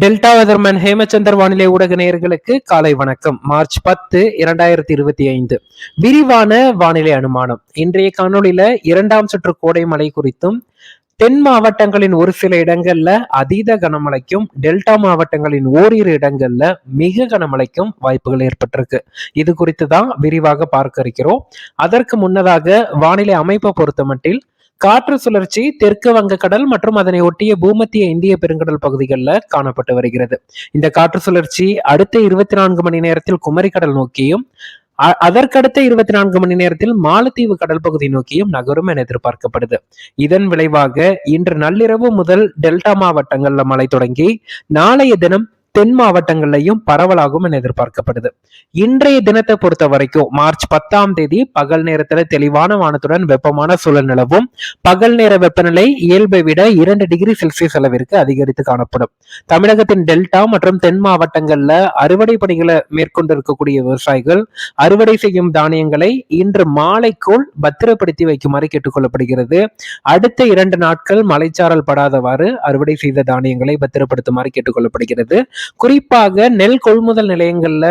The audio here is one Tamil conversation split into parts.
டெல்டா வெதர்மேன் ஹேமச்சந்தர் வானிலை ஊடக நேயர்களுக்கு காலை வணக்கம். மார்ச் பத்து இரண்டாயிரத்தி இருபத்தி ஐந்து. விரிவான வானிலை அனுமானம். இன்றைய காணொலியில இரண்டாம் சுற்று கோடை மழை குறித்தும் தென் மாவட்டங்களின் ஒரு சில இடங்கள்ல அதீத கனமழைக்கும் டெல்டா மாவட்டங்களின் ஓரிரு இடங்கள்ல மிக கனமழைக்கும் வாய்ப்புகள் ஏற்பட்டிருக்கு. இது குறித்து தான் விரிவாக பார்க்க இருக்கிறோம். அதற்கு முன்னதாக வானிலை அமைப்பை பொறுத்தமட்டில் காற்று சுழற்சி தெற்கு வங்கக்கடல் மற்றும் அதனை ஒட்டிய பூமத்திய இந்திய பெருங்கடல் பகுதிகளில் காணப்பட்டு வருகிறது. இந்த காற்று சுழற்சி அடுத்த இருபத்தி நான்கு மணி நேரத்தில் குமரிக்கடல் நோக்கியும் அ- அதற்கடுத்த இருபத்தி நான்கு மணி நேரத்தில் மாலத்தீவு கடல் பகுதி நோக்கியும் நகரும் என எதிர்பார்க்கப்படுது. இதன் விளைவாக இன்று நள்ளிரவு முதல் டெல்டா மாவட்டங்கள்ல மழை தொடங்கி நாளைய தினம் தென் மாவட்டங்கள்லையும் பரவலாகும் என எதிர்பார்க்கப்படுது. இன்றைய தினத்தை பொறுத்த வரைக்கும் மார்ச் பத்தாம் தேதி பகல் நேரத்துல தெளிவான வானத்துடன் வெப்பமான சூழல் நிலவும். பகல் நேர வெப்பநிலை இயல்பை விட இரண்டு டிகிரி செல்சியஸ் அளவிற்கு அதிகரித்து காணப்படும். தமிழகத்தின் டெல்டா மற்றும் தென் மாவட்டங்கள்ல அறுவடை பணிகளை மேற்கொண்டிருக்கக்கூடிய விவசாயிகள் அறுவடை செய்யும் தானியங்களை இன்று மாலைக்குள் பத்திரப்படுத்தி வைக்குமாறு கேட்டுக்கொள்ளப்படுகிறது. அடுத்த இரண்டு நாட்கள் மலைச்சாரல் படாதவாறு அறுவடை செய்த தானியங்களை பத்திரப்படுத்துமாறு கேட்டுக்கொள்ளப்படுகிறது. குறிப்பாக நெல் கொள்முதல் நிலையங்கள்ல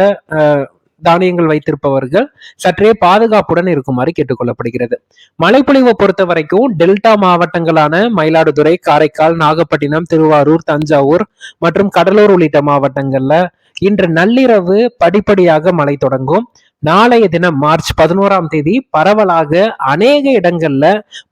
தானியங்கள் வைத்திருப்பவர்கள் சற்றே பாதுகாப்புடன் இருக்குமாறு கேட்டுக்கொள்ளப்படுகிறது. மழைப்பொழிவை பொறுத்த வரைக்கும் டெல்டா மாவட்டங்களான மயிலாடுதுறை காரைக்கால் நாகப்பட்டினம் திருவாரூர் தஞ்சாவூர் மற்றும் கடலூர் உள்ளிட்ட மாவட்டங்கள்ல இன்று நள்ளிரவு படிப்படியாக மழை தொடங்கும். நாளைய தினம் மார்ச் பதினோராம் தேதி பரவலாக அநேக இடங்கள்ல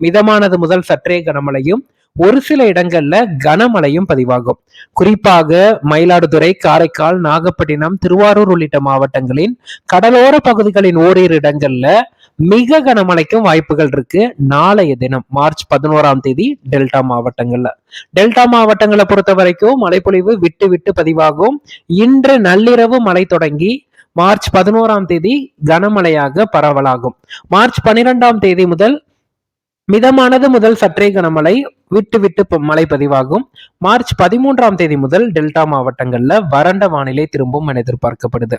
மிதமானது முதல் சற்றே கனமழையும் ஒரு சில இடங்கள்ல கனமழையும் பதிவாகும். குறிப்பாக மயிலாடுதுறை காரைக்கால் நாகப்பட்டினம் திருவாரூர் உள்ளிட்ட மாவட்டங்களின் கடலோர பகுதிகளின் ஓரிரு இடங்கள்ல மிக கனமழைக்கும் வாய்ப்புகள் இருக்கு. நாளைய தினம் மார்ச் பதினோராம் தேதி டெல்டா மாவட்டங்கள்ல. டெல்டா மாவட்டங்களை பொறுத்த வரைக்கும் மழைப்பொழிவு விட்டு விட்டு பதிவாகும். இன்று நள்ளிரவு மழை தொடங்கி மார்ச் பதினோராம் தேதி கனமழையாக பரவலாகும். மார்ச் பனிரெண்டாம் தேதி முதல் மிதமானது முதல் சற்றே கனமழை. விட்டு விட்டு மழை பதிவாகும் மார்ச் பதிமூன்றாம் தேதி முதல் டெல்டா மாவட்டங்கள்ல வறண்ட வானிலை திரும்பும் என எதிர்பார்க்கப்படுது.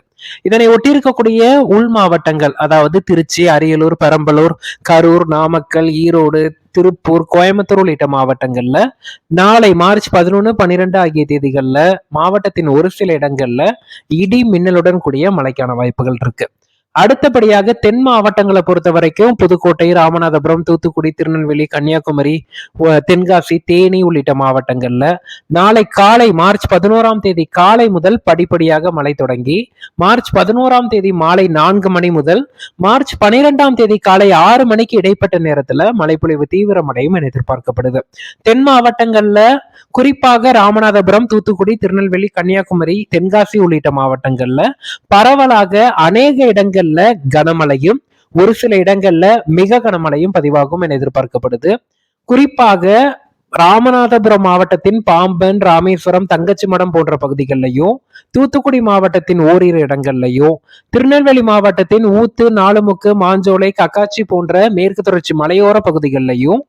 இதனை ஒட்டியிருக்கக்கூடிய உள் மாவட்டங்கள் அதாவது திருச்சி அரியலூர் பெரம்பலூர் கரூர் நாமக்கல் ஈரோடு திருப்பூர் கோயம்புத்தூர் உள்ளிட்ட மாவட்டங்கள்ல நாளை மார்ச் பதினொன்று பன்னிரெண்டு ஆகிய தேதிகளில் மாவட்டத்தின் ஒரு சில இடங்கள்ல இடி மின்னலுடன் கூடிய மழைக்கான வாய்ப்புகள் இருக்கு. அடுத்தபடியாக தென் மாவட்டங்களை பொறுத்த வரைக்கும் புதுக்கோட்டை ராமநாதபுரம் தூத்துக்குடி திருநெல்வேலி கன்னியாகுமரி தென்காசி தேனி உள்ளிட்ட மாவட்டங்கள்ல நாளை காலை மார்ச் பதினோராம் தேதி காலை முதல் படிப்படியாக மழை தொடங்கி மார்ச் பதினோராம் தேதி மாலை நான்கு மணி முதல் மார்ச் பனிரெண்டாம் தேதி காலை ஆறு மணிக்கு இடைப்பட்ட நேரத்துல மழைப்பொழிவு தீவிரமடையும் என எதிர்பார்க்கப்படுது. தென் மாவட்டங்கள்ல குறிப்பாக ராமநாதபுரம் தூத்துக்குடி திருநெல்வேலி கன்னியாகுமரி தென்காசி உள்ளிட்ட மாவட்டங்கள்ல பரவலாக அநேக இடங்கள் இடங்கள்ல கனமழையும் ஒரு சில இடங்கள்ல மிக கனமழையும் பதிவாகும் என எதிர்பார்க்கப்படுது. குறிப்பாக ராமநாதபுரம் மாவட்டத்தின் பாம்பன் ராமேஸ்வரம் தங்கச்சிமடம் போன்ற பகுதிகளிலையும் தூத்துக்குடி மாவட்டத்தின் ஓரிரு இடங்கள்லையும் திருநெல்வேலி மாவட்டத்தின் ஊத்து நாலுமுக்கு மாஞ்சோலை கக்காச்சி போன்ற மேற்கு தொடர்ச்சி மலையோர பகுதிகளிலையும்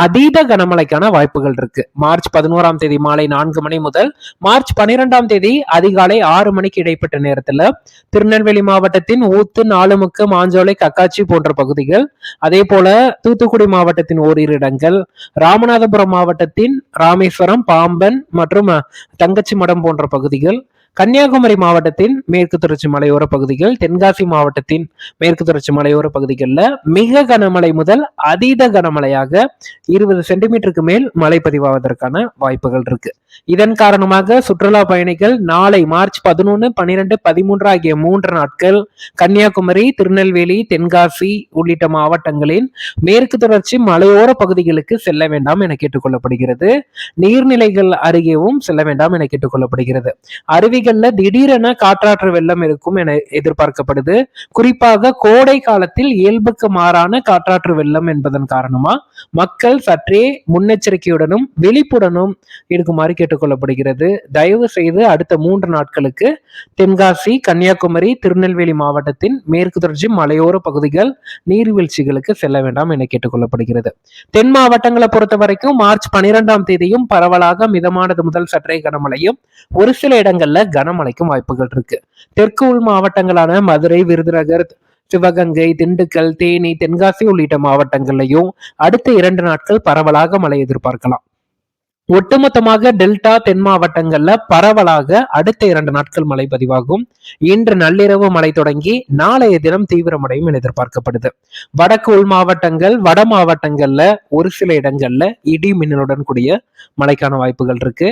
அதீத கனமழைக்கான வாய்ப்புகள் இருக்கு. மார்ச் பதினோராம் தேதி மாலை நான்கு மணி முதல் மார்ச் பனிரெண்டாம் தேதி அதிகாலை ஆறு மணிக்கு இடைப்பட்ட நேரத்துல திருநெல்வேலி மாவட்டத்தின் ஊத்து நாலுமுக்கு மாஞ்சோலை கக்காச்சி போன்ற பகுதிகள் அதே போல தூத்துக்குடி மாவட்டத்தின் ஓரிரு இடங்கள் ராமநாதபுரம் மாவட்டத்தின் ராமேஸ்வரம் பாம்பன் மற்றும் தங்கச்சி மடம் போன்ற பகுதிகள். கன்னியாகுமரி மாவட்டத்தின் மேற்கு தொடர்ச்சி மலையோர பகுதிகள் தென்காசி மாவட்டத்தின் மேற்கு தொடர்ச்சி மலையோர பகுதிகளில் மிக கனமழை முதல் அதீத கனமழையாக இருபது சென்டிமீட்டருக்கு மேல் மழை பதிவாவதற்கான வாய்ப்புகள் இருக்கு. இதன் காரணமாக சுற்றுலா பயணிகள் நாளை மார்ச் பதினொன்று பன்னிரெண்டு பதிமூன்று ஆகிய மூன்று நாட்கள் கன்னியாகுமரி திருநெல்வேலி தென்காசி உள்ளிட்ட மாவட்டங்களின் மேற்கு தொடர்ச்சி மலையோர பகுதிகளுக்கு செல்ல வேண்டாம் என கேட்டுக்கொள்ளப்படுகிறது. நீர்நிலைகள் அருகேவும் செல்ல வேண்டாம் என கேட்டுக்கொள்ளப்படுகிறது. அருவி பகுதிகளில் திடீரென காற்றாற்று வெள்ளம் இருக்கும் என எதிர்பார்க்கப்படுது. குறிப்பாக கோடை காலத்தில் இயல்புக்கு மாறான காற்றாற்று வெள்ளம் என்பதன் காரணமா மக்கள் சற்றே முன்னெச்சரிக்கையுடனும் விழிப்புடனும் இருக்குமாறு கேட்டுக்கொள்ளப்படுகிறது. தயவு செய்து அடுத்த மூன்று நாட்களுக்கு தென்காசி கன்னியாகுமரி திருநெல்வேலி மாவட்டத்தின் மேற்கு தொடர்ச்சி மலையோர பகுதிகள் நீர்வீழ்ச்சிகளுக்கு செல்ல வேண்டாம் என கேட்டுக்கொள்ளப்படுகிறது. தென் மாவட்டங்களை பொறுத்த வரைக்கும் மார்ச் பனிரெண்டாம் தேதியும் பரவலாக மிதமானது முதல் சற்றே கனமழையும் ஒரு சில இடங்கள்ல கனமழைக்கும் வாய்ப்புகள் இருக்கு. தெற்கு உள் மாவட்டங்களான மதுரை விருதுநகர் சிவகங்கை திண்டுக்கல் தேனி தென்காசி உள்ளிட்ட மாவட்டங்கள்லையும் அடுத்த இரண்டு நாட்கள் பரவலாக மழை எதிர்பார்க்கலாம். ஒட்டுமொத்தமாக டெல்டா தென் மாவட்டங்கள்ல பரவலாக அடுத்த இரண்டு நாட்கள் மழை பதிவாகும். இன்று நள்ளிரவு மழை தொடங்கி நாளைய தினம் தீவிரமடையும் என எதிர்பார்க்கப்படுது. வடக்கு உள் மாவட்டங்கள் வட மாவட்டங்கள்ல ஒரு சில இடங்கள்ல இடி மின்னலுடன் கூடிய மழைக்கான வாய்ப்புகள் இருக்கு.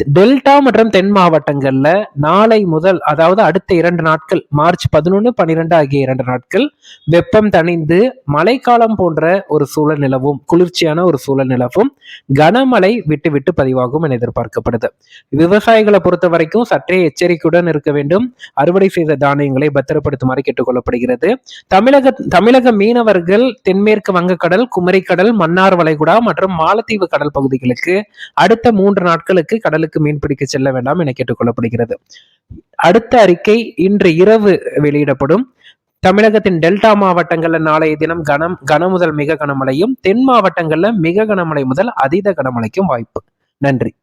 டெல்டா மற்றும் தென் மாவட்டங்கள்ல நாளை முதல் அதாவது அடுத்த இரண்டு நாட்கள் மார்ச் பதினொன்று பன்னிரெண்டு ஆகிய இரண்டு நாட்கள் வெப்பம் தணிந்து மழைக்காலம் போன்ற ஒரு சூழல் நிலவும் குளிர்ச்சியான ஒரு சூழல் நிலவும் கனமழை விட்டு விட்டு பதிவாகும் என எதிர்பார்க்கப்படுது. விவசாயிகளை பொறுத்த வரைக்கும் சற்றே எச்சரிக்கையுடன் இருக்க வேண்டும். அறுவடை செய்த தானியங்களை பத்திரப்படுத்துமாறு கேட்டுக்கொள்ளப்படுகிறது. தமிழக தமிழக மீனவர்கள் தென்மேற்கு வங்கக்கடல் குமரிக்கடல் மன்னார் வளைகுடா மற்றும் மாலத்தீவு கடல் பகுதிகளுக்கு அடுத்த மூன்று நாட்களுக்கு கடலுக்கு மீன்பிடிக்க செல்ல வேண்டாம் என கேட்டுக்கொள்ளப்படுகிறது. அடுத்த அறிக்கை இன்று இரவு வெளியிடப்படும். தமிழகத்தின் டெல்டா மாவட்டங்கள்ல நாளைய தினம் கனம் கன முதல் மிக கனமழையும் தென் மாவட்டங்கள்ல மிக கனமழை முதல் அதீத கனமழைக்கும் வாய்ப்பு. நன்றி.